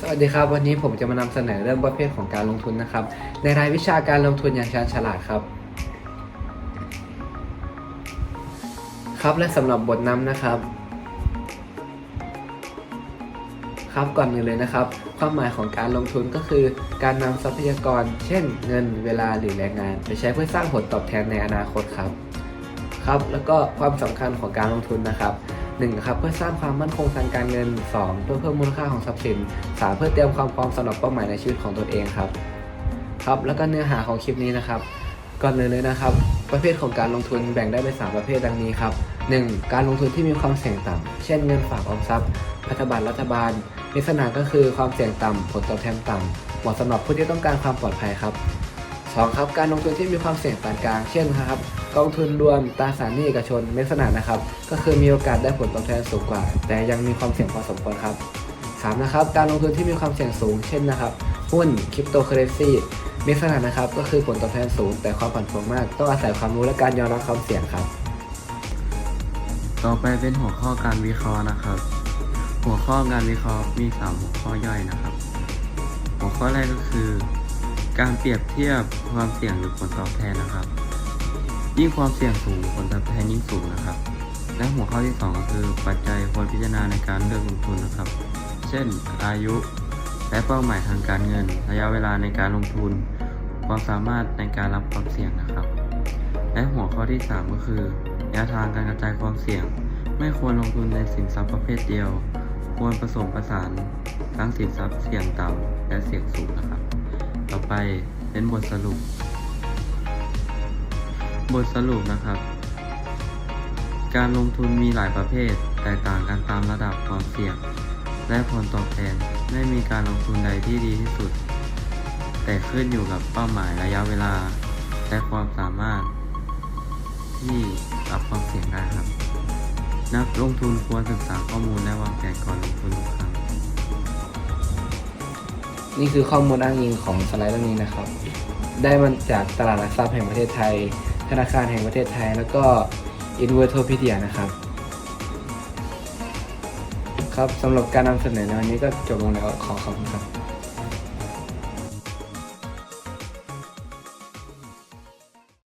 สวัสดีครับวันนี้ผมจะมานำเสนอเรื่องประเภทของการลงทุนนะครับ ในรายวิชาการลงทุนอย่างชาญฉลาดครับ ครับและสำหรับบทนำนะครับ ครับก่อนอื่นเลยนะครับ ความหมายของการลงทุนก็คือ การนำทรัพยากร เช่น เงินเวลาหรือแรงงาน ไปใช้เพื่อสร้างผลตอบแทนในอนาคตครับ ครับ แล้วก็ความสำคัญของการลงทุนนะครับ หนึ่งครับเพื่อสร้างความมั่นคงทางการเงิน 2 เพื่อเพิ่มมูลค่าของทรัพย์สิน 3 เพื่อเตรียมความพร้อมสำหรับเป้าหมายในชีวิตของตนเองครับ ครับ แล้วก็เนื้อหาของคลิปนี้นะครับ ก่อนเลยเลยนะครับ ประเภทของการลงทุนแบ่งได้เป็นสามประเภทดังนี้ครับ 1. การลงทุนที่มีความเสี่ยงต่ำเช่นเงินฝากออมทรัพย์ พันธบัตรรัฐบาลลักษณะก็คือความเสี่ยงต่ำผลตอบแทนต่ำเหมาะสำหรับผู้ที่ต้องการความปลอดภัยครับ 2. ครับการลงทุนที่มีความเสี่ยงปานกลาง เช่นครับกองทุนรวมตราสารหนี้เอกชนลักษณะนะครับ ก็คือมีโอกาสได้ผลตอบแทนสูงกว่า แต่ยังมีความเสี่ยงพอสมควรครับ 3. นะครับการลงทุนที่มีความเสี่ยงสูงเช่นนะครับหุ้นคริปโตเคอเรนซีลักษณะนะครับก็คือผลตอบแทนสูง แต่ความผันผวนมาก ต้องอาศัยความรู้และการยอมรับความเสี่ยงครับ ต่อไปเป็นหัวข้อการวิเคราะห์นะครับ หัวข้อการวิเคราะห์มีสามหัวข้อย่อยนะครับ หัวข้อแรกก็คือ การเปรียบเทียบความเสี่ยงหรือผลตอบแทนนะครับ ยิ่งความเสี่ยงสูงผลตอบแทนยิ่งสูงนะครับ และหัวข้อที่สองก็คือปัจจัยควรพิจารณาในการเลือกลงทุนนะครับ เช่น อายุ และเป้าหมายทางการเงิน ระยะเวลาในการลงทุน ความสามารถในการรับความเสี่ยงนะครับ และหัวข้อที่ 3 ก็คือแนวทางการกระจายความเสี่ยง ไม่ควรลงทุนในสินทรัพย์ประเภทเดียว ควรผสมผสานทั้งสินทรัพย์เสี่ยงต่ำและเสี่ยงสูงนะครับ ไปเป็นบทสรุป บทสรุปนะครับ การลงทุนมีหลายประเภท แตกต่างกันตามระดับความเสี่ยง และผลตอบแทนไม่มีการลงทุนใดที่ดีที่สุด แต่ขึ้นอยู่กับเป้าหมายระยะเวลา และความสามารถ ที่รับความเสี่ยงได้ครับ นักลงทุนควรศึกษาข้อมูลและวางแผนก่อนลงทุน นี่คือข้อมูลอ้างอิงของสไลด์เรื่องนี้นะครับ ได้มาจากตลาดหลักทรัพย์แห่งประเทศไทย ธนาคารแห่งประเทศไทย แล้วก็ i n v e r t o p e d i a นะครับ ครับสำหรับการนำเสนอในวันนี้ก็จบลงแล้วขอขอบคุณครับ